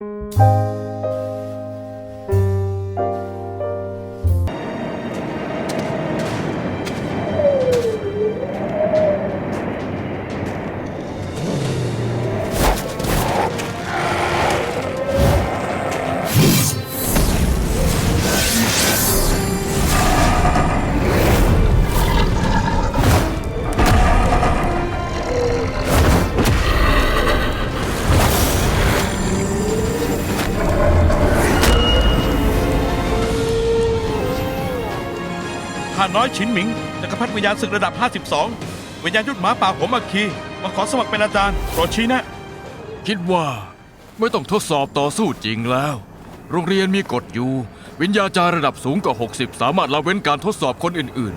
Música ข้าน้อยฉินหมิงจักรพรรดิวิญญาณศึกระดับ 52 วิญญาณยุทธหมาป่าหัวมักคีมาขอสมัครเป็นอาจารย์โปรดชี้แนะคิดว่าไม่ต้องทดสอบต่อสู้จริงแล้ว โรงเรียนมีกฎอยู่ วิญญาจารย์ระดับสูงกว่า 60 สามารถละเว้นการทดสอบคนอื่น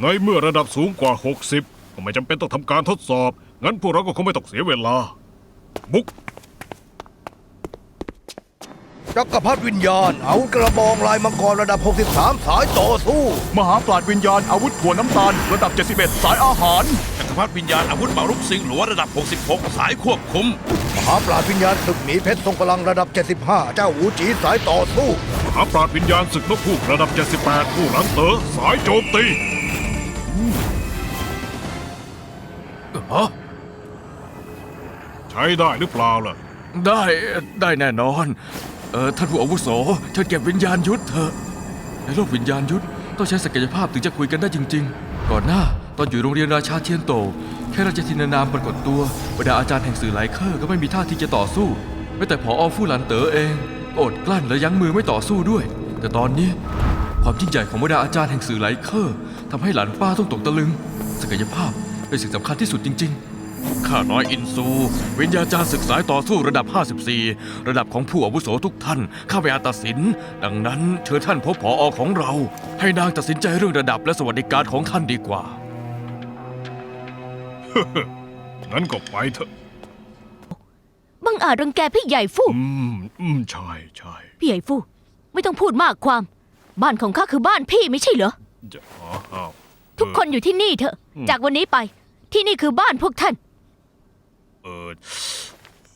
ในเมื่อระดับสูงกว่า 60 ก็ไม่จำเป็นต้องทำการทดสอบ งั้นพวกเราก็คงไม่ต้องเสียเวลา บุก จักรพรรดิวิญญาณเอากระบองลายมังกรระดับ 63 สายต่อสู้ๆมหาปราดวิญญาณอาวุธถั่วน้ำตาลระดับ 71 สายอาหาร จักรพรรดิวิญญาณอาวุธเป่าลูกสิงหลัวระดับ 66 สายควบคุม มหาปราดวิญญาณศึกหมีเพชรทรงพลังระดับ 75 เจ้าหูจีสายต่อสู้ มหาปราดวิญญาณศึกนกพูกระดับ 78 ผู้หลังเต๋อสายโจมตีฮะใช้ได้หรือเปล่าล่ะ ได้ได้แน่นอน เออท่านผู้อาวุโสเชิญเก็บวิญญาณยุทธเถอะในโลกวิญญาณยุทธต้องใช้ศักยภาพถึงจะคุยกันได้จริง ๆ ก่อนหน้าตอนอยู่โรงเรียนราชาเทียนโต แค่ราชทินานามปรากฏตัวบรรดาอาจารย์แห่งสื่อหลายเคอร์ก็ไม่มีท่าที่จะต่อสู้แม้แต่ผออฟู่หลันเต๋อเองก็อดกลั้นและยั้งมือไม่ต่อสู้ด้วย แต่ตอนนี้ความยิ่งใหญ่ของบรรดาอาจารย์แห่งสื่อหลายเคอร์ทำให้หลานป้าต้องตกตะลึง ศักยภาพเป็นสิ่งสำคัญที่สุดจริง ๆ ข้าน้อยอินซู วิญญาจารย์ศึกษายต่อสู้ระดับ 54 ระดับของผู้อาวุโสทุกท่าน ข้าไปอาจตัดสิน ดังนั้นเชิญท่านพบผออของเรา ให้นางตัดสินใจเรื่องระดับและสวัสดิการของท่านดีกว่า งั้นก็ไปเถอะ บังอาจรังแกพี่ใหญ่ฟู่อืม อืม ใช่ใช่พี่ใหญ่ฟู่ไม่ต้องพูดมากความ บ้านของข้าคือบ้านพี่ไม่ใช่เหรอ จะอ้าวทุกคนอยู่ที่นี่เถอะอืมจากวันนี้ไป ที่นี่คือบ้านพวกท่าน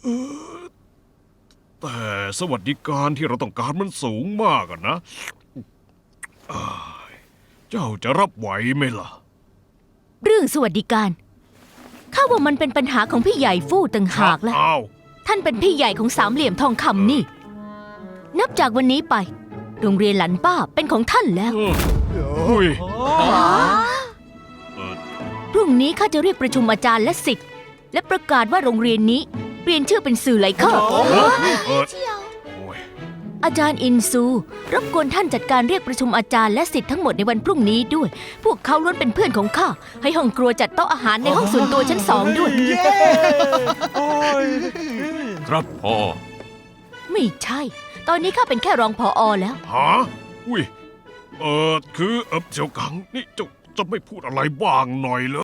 เออเออแต่สวัสดิการที่เราต้องการมันสูงมากอะนะอ้ายเจ้าจะรับไหวไหมล่ะ เรื่องสวัสดิการ ข้าว่ามันเป็นปัญหาของพี่ใหญ่ฟู่ต่างหากแหละอ้าวท่านเป็นพี่ใหญ่ของสามเหลี่ยมทองคำนี่ นับจากวันนี้ไป โรงเรียนหลันป้าเป็นของท่านแล้ว เอออุ้ยเออพรุ่งนี้ข้าจะเรียกประชุมอาจารย์และสิทธิ์ และประกาศว่าโรงเรียนนี้เปลี่ยนชื่อเป็นสื่อไหลเคอร์เออเออโอ้ยอาจารย์อินซู รบกวนท่านจัดการเรียกประชุมอาจารย์และสิทธิ์ทั้งหมดในวันพรุ่งนี้ด้วย พวกเขาล้วนเป็นเพื่อนของข้า ให้ห้องครัวจัดโต๊ะอาหารในห้องส่วนตัวชั้นสองด้วย ครับพ่อไม่ใช่ ตอนนี้ข้าเป็นแค่รองพออแล้วหาอุ้ย เออคือเออเจียวกัง นี่เจ้าจะไม่พูดอะไรบ้างหน่อยเหรอ